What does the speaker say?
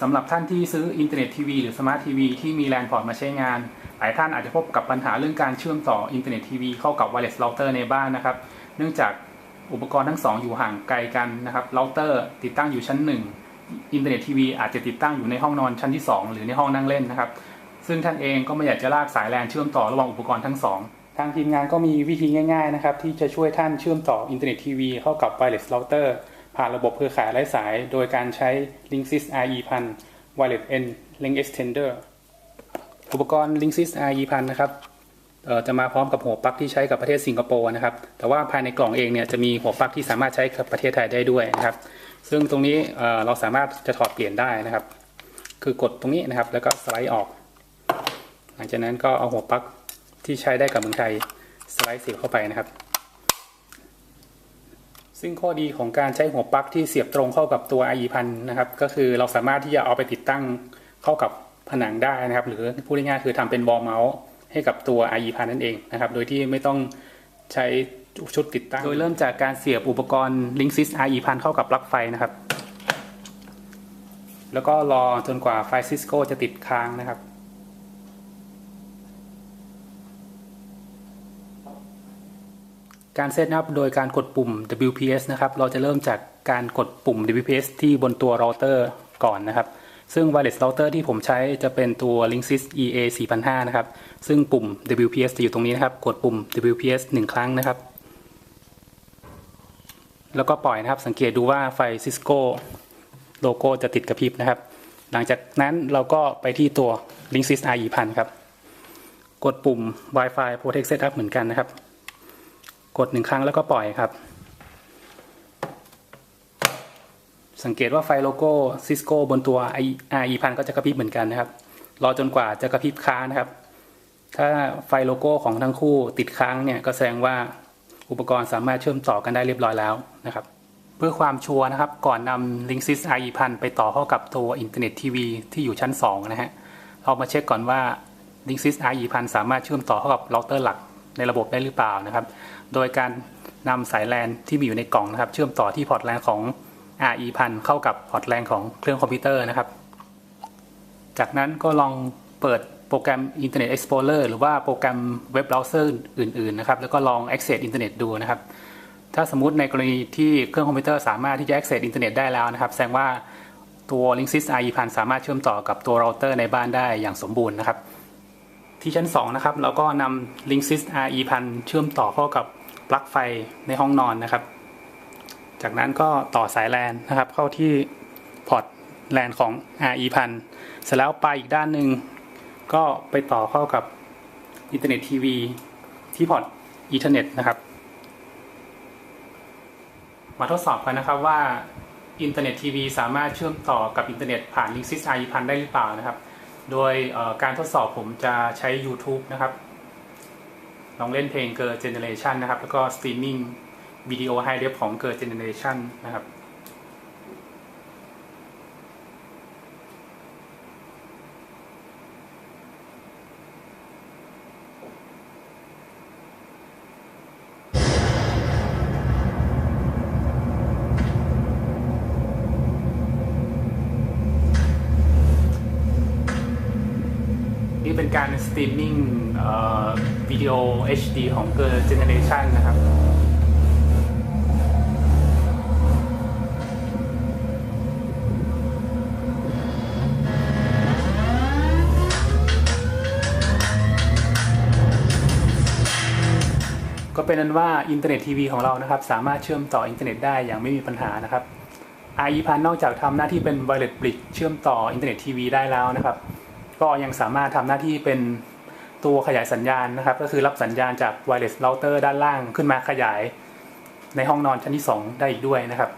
สำหรับท่านที่ซื้ออินเทอร์เน็ตทีวีหรือสมาร์ททีวีที่มีแลนพอร์ตมาใช้งาน หลายท่านอาจจะพบกับปัญหาเรื่องการเชื่อมต่ออินเทอร์เน็ตทีวีเข้ากับ wireless router ในบ้านนะครับ เนื่องจากอุปกรณ์ทั้งสองอยู่ห่างไกลกันนะครับเราเตอร์ติดตั้งอยู่ชั้น 1 อินเทอร์เน็ตทีวีอาจจะติดตั้งอยู่ในห้องนอนชั้นที่ 2 หรือในห้องนั่งเล่นนะครับ ซึ่งท่านเองก็ไม่อยากจะลากสายแลนเชื่อมต่อระหว่างอุปกรณ์ทั้งสองทางทีมงานก็มีวิธีง่าย ๆ นะครับที่จะช่วยท่านเชื่อมต่ออินเทอร์เน็ตทีวีเข้ากับ wireless router ผ่านระบบเครือข่ายไร้สาย โดยการใช้ Linksys RE 1000 Wireless N Link Extender อุปกรณ์ Linksys RE 1000นะครับจะมาพร้อมกับหัวปลั๊กที่ใช้กับประเทศสิงคโปร์นะครับ แต่ว่าภายในกล่องเองเนี่ยจะมีหัวปลั๊กที่สามารถใช้กับประเทศไทยได้ด้วยนะครับ ซึ่งตรงนี้เอ่อเราสามารถจะถอดเปลี่ยนได้นะครับ คือกดตรงนี้นะครับ แล้วก็สไลด์ออก หลังจากนั้นก็เอาหัวปลั๊กที่ใช้ได้กับเมืองไทยสไลด์เสียบเข้าไปนะครับ ซึ่งข้อดีของการใช้หัวปลั๊กที่เสียบตรงเข้ากับตัว IE พันนะครับ ก็คือเราสามารถที่จะเอาไปติดตั้งเข้ากับผนังได้นะครับ หรือพูดง่ายๆคือทำเป็นบอลเมาส์ให้กับตัว IE พันนั่นเองนะครับ โดยที่ไม่ต้องใช้ชุดติดตั้ง โดยเริ่มจากการเสียบอุปกรณ์ Linksys IE พันเข้ากับปลั๊กไฟนะครับ แล้วก็รอจนกว่าไฟซิสโกจะติดค้างนะครับ การเซตอัพโดยการกดปุ่ม WPS นะครับ เราจะเริ่มจากการกดปุ่ม WPS ที่บนตัวเราเตอร์ก่อนนะครับ ซึ่ง wireless router ที่ผมใช้จะเป็นตัว Linksys EA 4005นะครับ ซึ่งปุ่ม WPS จะอยู่ตรงนี้นะครับ กดปุ่ม WPS 1 ครั้งนะครับ แล้วก็ปล่อยนะครับ สังเกตดูว่าไฟ Cisco โลโก้จะติดกระพริบนะครับ หลังจากนั้นเราก็ไปที่ตัว Linksys RE 1000ครับ กดปุ่ม Wi-Fi Protect Setup เหมือนกันนะครับ กดหนึ่งครั้งแล้วก็ปล่อยครับ สังเกตว่าไฟโลโก้ Cisco บนตัว RE พันก็จะกระพริบเหมือนกันนะครับ รอจนกว่าจะกระพริบค้างนะครับ ถ้าไฟโลโก้ของทั้งคู่ติดค้างเนี่ยก็แสดงว่าอุปกรณ์สามารถเชื่อมต่อกันได้เรียบร้อยแล้วนะครับ เพื่อความชัวร์นะครับ ก่อนนำ Linksys RE พันไปต่อเข้ากับตัวอินเทอร์เน็ตทีวีที่อยู่ชั้น 2 นะฮะเรามาเช็คก่อนว่า Linksys RE พันสามารถเชื่อมต่อเข้ากับเราเตอร์หลัก ในระบบได้หรือเปล่านะครับ โดยการนำสายแลนที่มีอยู่ในกล่องนะครับ เชื่อมต่อที่พอร์ตแลนของ RE พันเข้ากับพอร์ตแลนของเครื่องคอมพิวเตอร์นะครับ จากนั้นก็ลองเปิดโปรแกรม Internet Explorer หรือว่าโปรแกรมเว็บเบราว์เซอร์อื่น ๆ นะครับ แล้วก็ลอง access อินเทอร์เน็ตดูนะครับ ถ้าสมมติในกรณีที่เครื่องคอมพิวเตอร์สามารถที่จะ access อินเทอร์เน็ตได้แล้วนะครับ แสดงว่าตัว Linksys RE พันสามารถเชื่อมต่อกับตัวเราเตอร์ในบ้านได้อย่างสมบูรณ์นะครับ ที่ชั้น 2 นะครับเราก็นำ Linksys RE พันเชื่อมต่อเข้ากับปลั๊กไฟในห้องนอนนะครับ จากนั้นก็ต่อสายแลนนะครับ เข้าที่พอร์ตแลนของ RE พันเสร็จแล้วไปอีกด้านหนึ่งก็ไปต่อเข้ากับอินเทอร์เน็ตทีวีที่พอร์ตอีเทอร์เน็ตนะครับ มาทดสอบกันนะครับว่าอินเทอร์เน็ตทีวีสามารถเชื่อมต่อกับอินเทอร์เน็ตผ่าน Linksys RE พันได้หรือเปล่านะครับ โดยการทดสอบผมจะใช้ YouTube นะครับ ลองเล่นเพลงเกิร์ Generation นะครับ แล้วก็สตรีมมิ่งวิดีโอไฮเดฟของเกิร์ Generation นะครับ การสตรีมมิ่งวิดีโอ HD ของเกิร์ Generation นะครับก็เป็นนั้นว่าอินเทอร์เน็ตทีวีของเรานะครับ สามารถเชื่อมต่ออินเทอร์เน็ตได้อย่างไม่มีปัญหานะครับ IE พันนอกจากทำหน้าที่เป็น Wireless Bridge เชื่อมต่ออินเทอร์เน็ตทีวีได้แล้วนะครับ ก็ยังสามารถทำหน้าที่เป็นตัวขยายสัญญาณนะครับ ก็คือรับสัญญาณจาก wireless router ด้านล่างขึ้นมาขยาย ในห้องนอนชั้นที่ 2 ได้อีกด้วยนะครับ